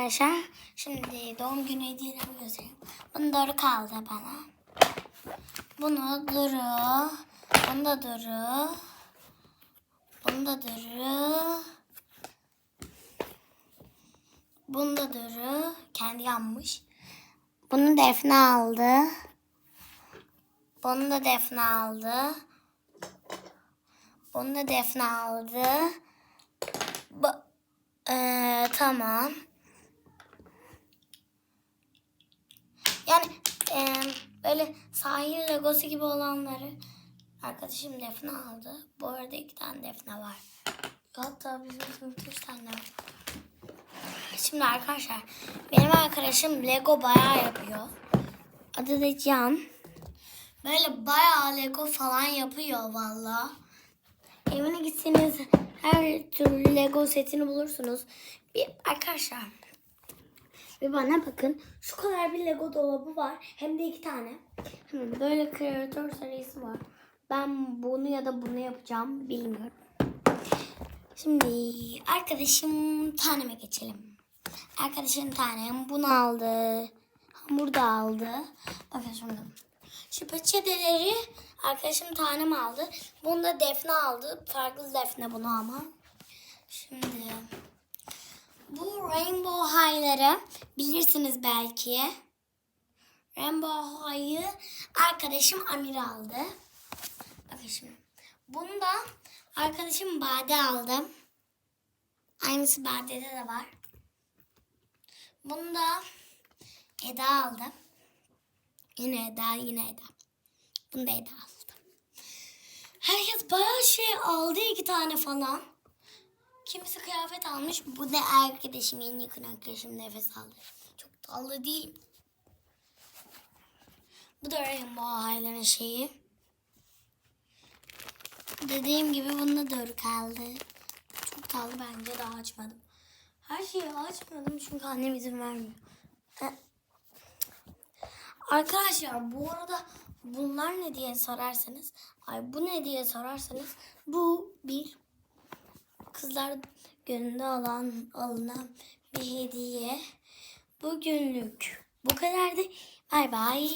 Arkadaşlar şimdi doğum günü hediyelerimi göstereyim. Bunu doğru kaldı bana. Bunu Duru. Bunu da Duru. Bunu da Duru. Bunu da Duru. Kendi yanmış. Bunu Defne aldı. Bunu da Defne aldı. Bunu da Defne aldı. Bu, Ee, tamam. Yani e, böyle sahil legosu gibi olanları arkadaşım Defne aldı. Bu arada iki tane Defne var. Hatta bizim üç tane var. Şimdi arkadaşlar benim arkadaşım Lego bayağı yapıyor. Adı da Can. Böyle bayağı Lego falan yapıyor valla. Evine gitseniz her türlü Lego setini bulursunuz. Bir arkadaşlar bir bana bakın. Şu kadar bir Lego dolabı var. Hem de iki tane. Hemen böyle kreatör serisi var. Ben bunu ya da bunu yapacağım. Bilmiyorum. Şimdi arkadaşım taneme geçelim. Arkadaşım tanem bunu aldı. Hamur aldı. Bakın şimdi. Şu peçeteleri arkadaşım tanem aldı. Bunu da Defne aldı. Farklı Defne bunu ama. Şimdi Rainbow High'ları bilirsiniz belki. Rainbow High'ı arkadaşım Amir aldı. Bakın şimdi. Bunu da arkadaşım Bade aldı. Aynısı Bade'de de var. Bunu da Eda aldı. Yine Eda, yine Eda. Bunu da Eda aldı. Herkes bayağı şey aldı iki tane falan. Kimisi kıyafet almış. Bu da arkadaşım, en yakın arkadaşım nefes aldı. Çok tatlı değil? Bu da Rainbow High'ların şeyi. Dediğim gibi bunda dört kaldı. Çok tatlı bence daha açmadım. Her şeyi açmadım çünkü annem izin vermiyor. Arkadaşlar bu arada bunlar ne diye sorarsanız, ay bu ne diye sorarsanız bu bir kızlar gününde alan alınan bir hediye. Bugünlük bu kadardı. Bay bay.